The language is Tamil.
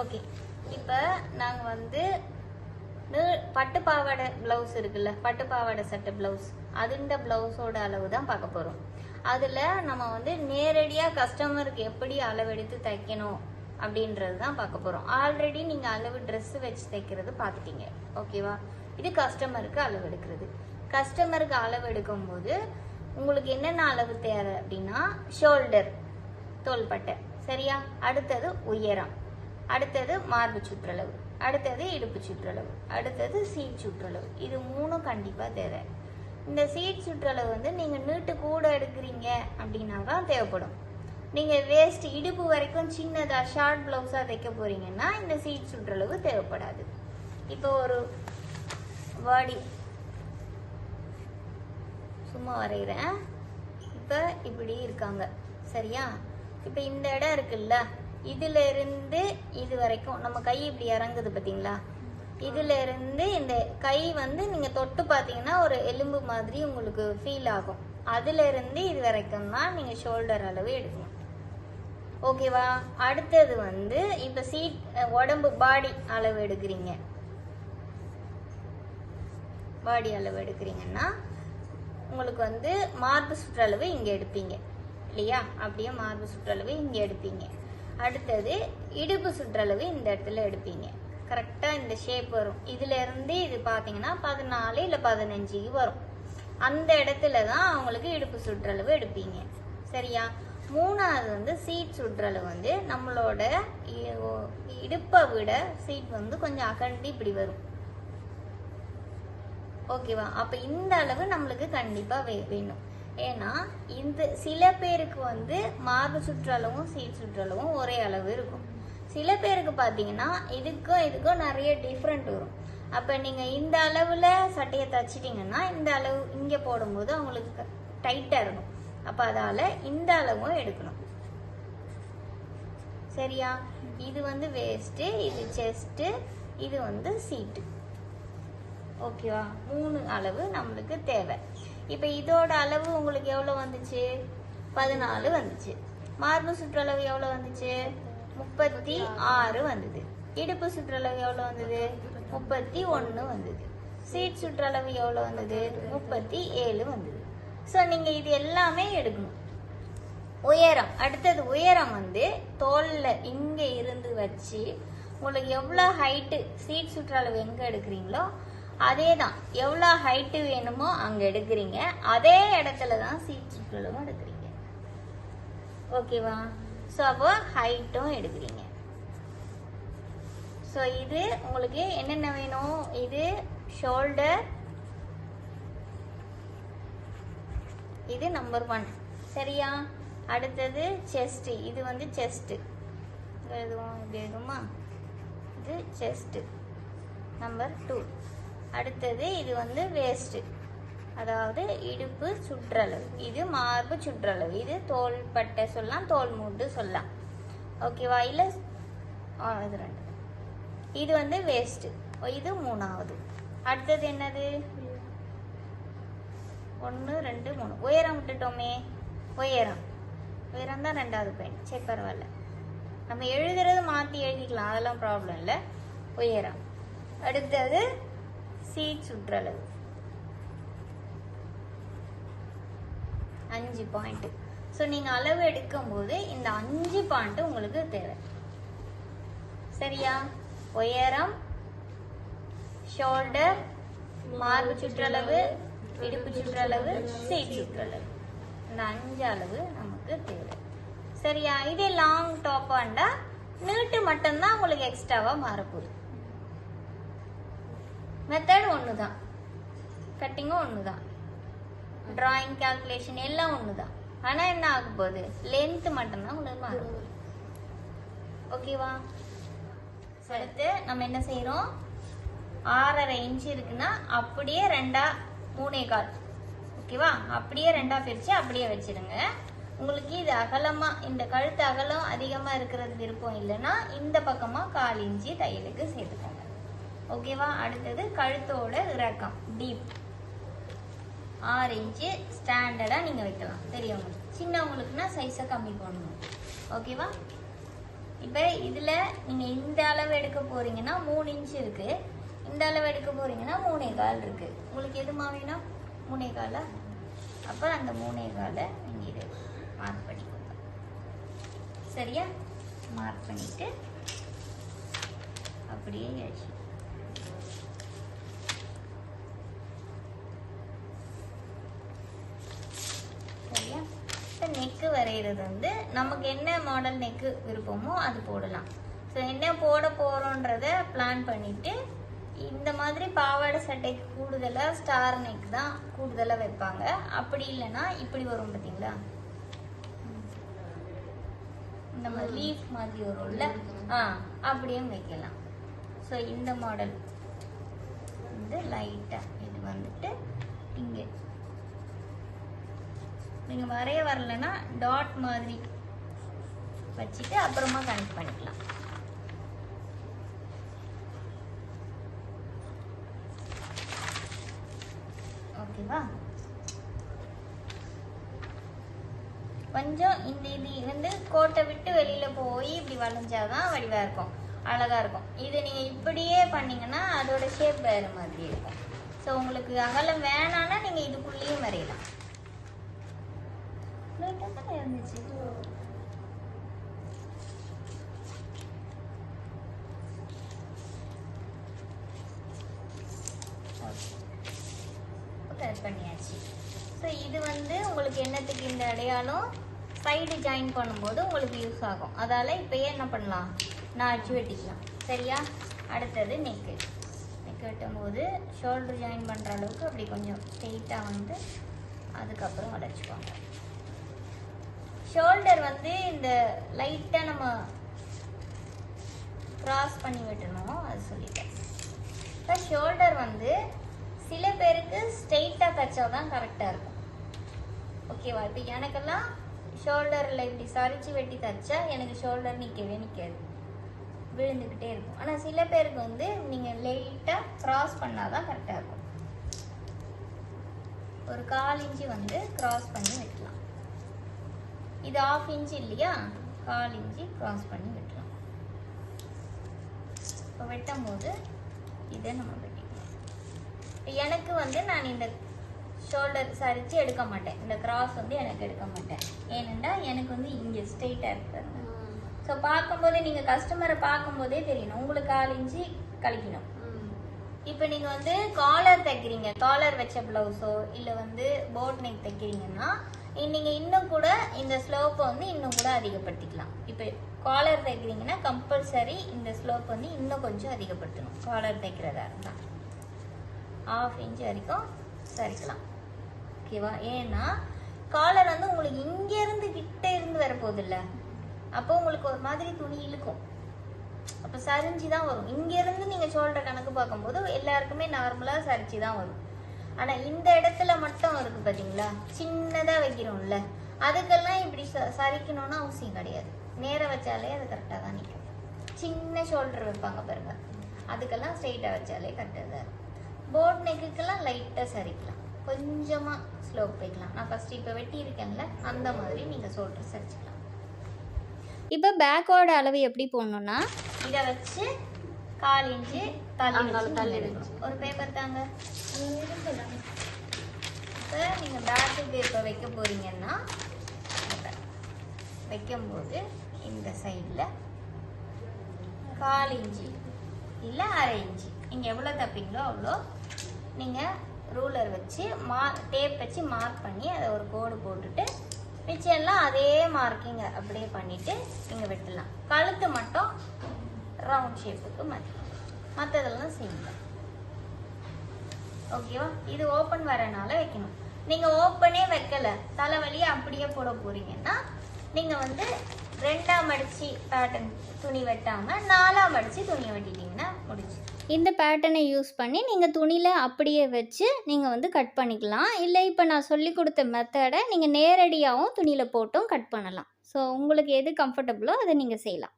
ஓகே இப்போ நாங்கள் வந்து பட்டு பாவாடை ப்ளவுஸ் இருக்குல்ல பட்டு பாவாடை சட்டை ப்ளவுஸ் அதுண்ட ப்ளவுஸோட அளவு தான் பார்க்க போகிறோம் அதில் நம்ம வந்து நேரடியாக கஸ்டமருக்கு எப்படி அளவெடுத்து தைக்கணும் அப்படின்றது தான் பார்க்க போகிறோம் ஆல்ரெடி நீங்கள் அளவு ட்ரெஸ் வச்சு தைக்கிறது பார்த்துட்டீங்க. ஓகேவா இது கஸ்டமருக்கு அளவு எடுக்கிறது கஸ்டமருக்கு அளவு எடுக்கும்போது உங்களுக்கு என்னென்ன அளவு தேவை அப்படின்னா ஷோல்டர் தோள்பட்டை. சரியா? அடுத்தது உயரம். அடுத்தது மார்பு சுற்றளவு அடுத்தது இடுப்பு சுற்றளவு அடுத்தது சீட் சுற்றளவு. இது மூணும் கண்டிப்பாக தேவை. இந்த சீட் சுற்றளவு வந்து நீங்கள் நீட்டு கூட எடுக்கிறீங்க அப்படின்னா தான் தேவைப்படும். நீங்கள் வேஸ்ட் இடுப்பு வரைக்கும் சின்னதாக ஷார்ட் ப்ளவுஸாக தைக்க போகிறீங்கன்னா இந்த சீட் சுற்றளவு தேவைப்படாது. இப்போ ஒரு பாடி சும்மா வரைகிறேன். இப்போ இப்படி இருக்காங்க. சரியா? இப்போ இந்த இடம் இருக்குல்ல? இதுல இருந்து இது வரைக்கும் நம்ம கை இப்படி இறங்குது பார்த்தீங்களா? இதுல இருந்து இந்த கை வந்து நீங்க தொட்டு பார்த்தீங்கன்னா ஒரு எலும்பு மாதிரி உங்களுக்கு ஃபீல் ஆகும். அதுல இருந்து இது வரைக்கும் தான் நீங்க ஷோல்டர் அளவு எடுக்கணும். ஓகேவா அடுத்தது வந்து இப்போ சீட் உடம்பு பாடி அளவு எடுக்கிறீங்க. பாடி அளவு எடுக்கிறீங்கன்னா உங்களுக்கு வந்து மார்பு சுற்றளவு இங்கே எடுப்பீங்க. இல்லையா? அப்படியே மார்பு சுற்றளவு இங்கே எடுப்பீங்க. அடுத்தது இடுப்பு சுற்றளவு இந்த இடத்துல எடுப்பீங்க. கரெக்டாக இந்த ஷேப் வரும். இதுலேருந்து இது பார்த்தீங்கன்னா பதினாலு இல்லை பதினஞ்சுக்கு வரும். அந்த இடத்துல தான் அவங்களுக்கு இடுப்பு சுற்றளவு எடுப்பீங்க. சரியா? மூணாவது வந்து சீட் சுற்றளவு வந்து நம்மளோட இ- இடுப்பை விட சீட் வந்து கொஞ்சம் அகண்டி இப்படி வரும். ஓகேவா அப்போ இந்த அளவு நம்மளுக்கு கண்டிப்பாக வே- வேணும். ஏன்னா இந்த சில பேருக்கு வந்து மார்பு சுற்றளவும் சீட் சுற்றளவும் ஒரே அளவு இருக்கும். சில பேருக்கு பார்த்தீங்கன்னா இதுக்கும் இதுக்கும் நிறைய டிஃப்ரெண்ட் வரும். அப்போ நீங்கள் இந்த அளவில் சட்டையை தச்சிட்டிங்கன்னா இந்த அளவு இங்கே போடும்போது அவங்களுக்கு டைட்டாக இருக்கும். அப்போ அதால் இந்த அளவும் எடுக்கணும். சரியா? இது வந்து வேஸ்ட்டு இது செஸ்ட்டு இது வந்து சீட்டு ஓகேவா மூணு அளவு நம்மளுக்கு தேவை. இப்போ இதோட அளவு உங்களுக்கு எவ்வளோ வந்துச்சு? பதினாலு வந்துச்சு. மார்பு சுற்றளவு எவ்வளோ வந்துச்சு? முப்பத்தி ஆறு வந்தது. இடுப்பு சுற்றளவு எவ்வளோ வந்தது? முப்பத்தி ஒன்று வந்தது. சீட் சுற்றளவு எவ்வளோ வந்தது? முப்பத்தி ஏழு வந்தது. ஸோ நீங்கள் இது எல்லாமே எடுக்கணும். உயரம். அடுத்தது உயரம் வந்து தோலில் இங்கே இருந்து வச்சு உங்களுக்கு எவ்வளோ ஹைட்டு சீட் சுற்றளவு எங்கே எடுக்கிறீங்களோ அதே தான் எவ்வளோ ஹைட்டு வேணுமோ அங்கே எடுக்கிறீங்க. அதே இடத்துல தான் சீட் சுற்றளவும் எடுக்கிறீங்க ஓகேவா ஸோ அப்போ ஹைட்டும் எடுக்கிறீங்க. ஸோ இது உங்களுக்கு என்னென்ன வேணும்? இது ஷோல்டர் இது நம்பர் ஒன் சரியா? அடுத்தது செஸ்ட் இது வந்து செஸ்ட் எழுதுவோம் இப்படி எழுதுமா இது செஸ்ட் நம்பர் டூ அடுத்தது இது வந்து வேஸ்ட்டு அதாவது இடுப்பு சுற்றளவு. இது மார்பு சுற்றளவு. இது தோள்பட்டை சொல்லலாம் தோல் மூட்டு சொல்லலாம் ஓகேவா இல்லை இது ரெண்டு. இது வந்து வேஸ்ட்டு இது மூணாவது. அடுத்தது என்னது? ஒன்று ரெண்டு மூணு. உயரம் விட்டுட்டோமே. உயரம். உயரம் தான் ரெண்டாவது பாயிண்ட் சரி பரவாயில்ல. நம்ம எழுதுறது மாற்றி எழுதிக்கலாம். அதெல்லாம் ப்ராப்ளம் இல்லை. உயரம். அடுத்தது சுற்றளவு. அஞ்சு பாயிண்ட். ஸோ நீங்கள் அளவு எடுக்கும் போது இந்த அஞ்சு பாயிண்ட் உங்களுக்கு தேவை. சரியா? உயரம் ஷோல்டர் மார்பு சுற்றளவு இடுப்பு சுற்றளவு சீட் சுற்றளவு. இந்த அஞ்சு அளவு நமக்கு தேவை. சரியா? இதே லாங் டாப் ஆண்டா நீட்டு மட்டும்தான் உங்களுக்கு எக்ஸ்ட்ராவா மாறப்போகுது. மெத்தட் ஒன்று தான் கட்டிங்கும் ஒன்று தான் ட்ராயிங் கால்குலேஷன் எல்லாம் ஒன்று தான் ஆனால் என்ன ஆக போகுது? லென்த்து மட்டும்தான் உங்களுக்கு மாறும். ஓகேவா அடுத்து நம்ம என்ன செய்கிறோம் ஆறரை இன்ச்சு இருக்குன்னா அப்படியே ரெண்டா மூணே கால். ஓகேவா அப்படியே ரெண்டா பிரித்து அப்படியே வச்சிருங்க உங்களுக்கு இது அகலமாக இந்த கழுத்து அகலம் அதிகமாக இருக்கிறது விருப்பம் இல்லைன்னா இந்த பக்கமாக கால் இன்ச்சு தையலுக்கு சேர்த்துக்கோங்க. ஓகேவா? அடுத்தது கழுத்தோட இறக்கம். டீப் ஆறு இன்ச்சு ஸ்டாண்டர்டா நீங்க வைக்கலாம். பெரியவங்களுக்கு சின்னவங்களுக்குன்னா சைஸை கம்மி பண்ணணும். ஓகேவா? இப்போ இதில் நீங்கள் இந்த அளவு எடுக்க போகிறீங்கன்னா மூணு இன்ச் இருக்குது இந்த அளவு எடுக்க போகிறீங்கன்னா மூணே கால் இருக்குது உங்களுக்கு எதுமா வேணும்? மூணே காலா? அப்போ அந்த மூணே காலை நீங்கள் இது மார்க் பண்ணிக்கோங்க. சரியா? மார்க் பண்ணிவிட்டு அப்படியே எழுதி சரியா இப்போ நெக்கு வரைகிறது வந்து நமக்கு என்ன மாடல் நெக்கு விருப்பமோ அது போடலாம். ஸோ என்ன போட போகிறோன்றத பிளான் பண்ணிவிட்டு இந்த மாதிரி பாவாடை சட்டைக்கு கூடுதலாக ஸ்டார் நெக் தான் கூடுதலாக வைப்பாங்க. அப்படி இல்லைன்னா இப்படி வரும் பார்த்தீங்களா? இந்த மாதிரி லீஃப் மாதிரி வரும்ல? ஆ அப்படியும் வைக்கலாம். ஸோ இந்த மாடல் வந்து லைட்டாக இது வந்துட்டு இங்கே. நீங்கள் வரைய வரலன்னா டாட் மாதிரி வச்சுட்டு அப்புறமா கனெக்ட் பண்ணிக்கலாம். ஓகேவா? கொஞ்சம் இந்த இது வந்து கோட்டை விட்டு வெளியில் போய் இப்படி வளைஞ்சாதான் வடிவாக இருக்கும். அழகாக இருக்கும். இது நீங்கள் இப்படியே பண்ணிங்கன்னா அதோட ஷேப் வேறு மாதிரி இருக்கும். ஸோ உங்களுக்கு அகலம் வேணான்னா நீங்கள் இதுக்குள்ளேயும் வரையலாம். நீட்டா இருந்துச்சு கட் பண்ணியாச்சு. ஸோ இது வந்து உங்களுக்கு என்னத்துக்கு இந்த அடையாளம்? சைடு ஜாயின் பண்ணும்போது உங்களுக்கு யூஸ் ஆகும். அதால் இப்போயே என்ன பண்ணலாம்? நான் அடிச்சு வெட்டிக்கலாம். சரியா? அடுத்தது நெக்கு நெக் வெட்டும்போது ஷோல்டர் ஜாயின் பண்ணுற அளவுக்கு அப்படி கொஞ்சம் ஸ்ட்ரெயிட்டாக வந்து அதுக்கப்புறம் அடைச்சிக்கோங்க. ஷோல்டர் வந்து இந்த லைட்டாக நம்ம க்ராஸ் பண்ணி வெட்டணும் அது சொல்லிட்டேன். இப்போ ஷோல்டர் வந்து சில பேருக்கு ஸ்ட்ரெயிட்டாக தைச்சா தான் கரெக்டாக இருக்கும். ஓகேவா இப்போ எனக்கெல்லாம் ஷோல்டரில் இப்படி சரிச்சு வெட்டி தைச்சா எனக்கு ஷோல்டர் நிற்கவே நிற்காது விழுந்துக்கிட்டே இருக்கும். ஆனால் சில பேருக்கு வந்து நீங்கள் லைட்டாக க்ராஸ் பண்ணால் தான் கரெக்டாக இருக்கும். ஒரு கால் இன்ச்சு வந்து க்ராஸ் பண்ணி வெட்டலாம் இது ஆஃப் இன்ச் இல்லையா? கால் இன்ச்சு கிராஸ் பண்ணி வெட்டலாம் இப்போ வெட்டும் போது இதை நம்ம வெட்டிக்கலாம். எனக்கு வந்து நான் இந்த ஷோல்டர் சரித்து எடுக்க மாட்டேன். இந்த கிராஸ் வந்து எனக்கு எடுக்க மாட்டேன். ஏனெண்டா எனக்கு வந்து இங்கே ஸ்ட்ரெயிட்டாக இருக்கிறது ஸோ பார்க்கும்போதே நீங்கள் கஸ்டமரை பார்க்கும்போதே தெரியணும். உங்களுக்கு கால் இன்ச்சு கழிக்கணும். இப்போ நீங்கள் வந்து காலர் தைக்கிறீங்க. காலர் வச்ச ப்ளவுஸோ இல்லை வந்து போட் நெக் தைக்கிறீங்கன்னா நீங்கள் இன்னும் கூட இந்த ஸ்லோப்பை வந்து இன்னும் கூட அதிகப்படுத்திக்கலாம். இப்போ காலர் தைக்கிறீங்கன்னா கம்பல்சரி இந்த ஸ்லோப் வந்து இன்னும் கொஞ்சம் அதிகப்படுத்தணும். காலர் தைக்கிறதா இருந்தால் ஆஃப் இன்ச் வரைக்கும் சரிக்கலாம். ஓகேவா ஏன்னா காலர் வந்து உங்களுக்கு இங்கேருந்து கிட்ட இருந்து வரப்போகுது போதில்ல அப்போ உங்களுக்கு ஒரு மாதிரி துணி இழுக்கும். அப்போ சரிஞ்சு தான் வரும். இங்கேருந்து நீங்கள் ஷோல்டர் கணக்கு பார்க்கும்போது எல்லாருக்குமே நார்மலாக சரிச்சு தான் வரும். ஆனால் இந்த இடத்துல மட்டும் இருக்கு பார்த்தீங்களா சின்னதாக வைக்கிறோம்ல அதுக்கெல்லாம் இப்படி ச சரிக்கணும்னு அவசியம் கிடையாது. நேராக வச்சாலே அது கரெக்டாக தான் நிற்கும் சின்ன ஷோல்டர் வைப்பாங்க பாருங்க. அதுக்கெல்லாம் ஸ்ட்ரெயிட்டாக வச்சாலே கரெக்டாக தான் இருக்கும். போட் நெக்குக்கெல்லாம் லைட்டாக சரிக்கலாம். கொஞ்சமாக ஸ்லோப் வைக்கலாம். நான் ஃபஸ்ட்டு இப்போ வெட்டி இருக்கேன்ல அந்த மாதிரி நீங்கள் ஷோல்டர் சரிச்சுக்கலாம். இப்போ பேக்கோட அளவு எப்படி போடணும்னா? இதை வச்சு கால் இன்ச்சு தள்ளி தள்ளி. ஒரு பேப்பர் தாங்க. இப்போ நீங்கள் பேக்குக்கு இப்போ வைக்க போறீங்கன்னா இப்ப வைக்கும்போது இந்த சைடில் கால் இன்ச்சு இல்லை அரை இன்ச்சு நீங்கள் எவ்வளோ தப்பீங்களோ அவ்வளோ நீங்கள் ரூலர் வச்சு மார்க் டேப் வச்சு மார்க் பண்ணி அதை ஒரு கோடு போட்டுட்டு மிச்சம் எல்லாம் அதே மார்க்கிங்க அப்படியே பண்ணிட்டு நீங்கள் வெட்டலாம். கழுத்து மட்டும் ரவுண்ட் ஷேப்புக்கு மாற்றிக்கலாம் மற்றதெல்லாம் செய்யுங்க. ஓகேவா இது ஓப்பன் வரனால வைக்கணும். நீங்கள் ஓப்பனே வைக்கல. தலைவலியை அப்படியே போட போறீங்கன்னா நீங்கள் வந்து ரெண்டாம் அடிச்சு பேட்டர்ன் துணி வெட்டாம நாலாம் அடிச்சு துணியை வெட்டிட்டீங்கன்னா முடிச்சு இந்த பேட்டர்னை யூஸ் பண்ணி நீங்கள் துணியில் அப்படியே வச்சு நீங்கள் வந்து கட் பண்ணிக்கலாம். இல்லை இப்போ நான் சொல்லி கொடுத்த மெத்தடை நீங்கள் நேரடியாகவும் துணியில் போட்டும் கட் பண்ணலாம். ஸோ உங்களுக்கு எது கம்ஃபர்டபுளோ அதை நீங்கள் செய்யலாம்.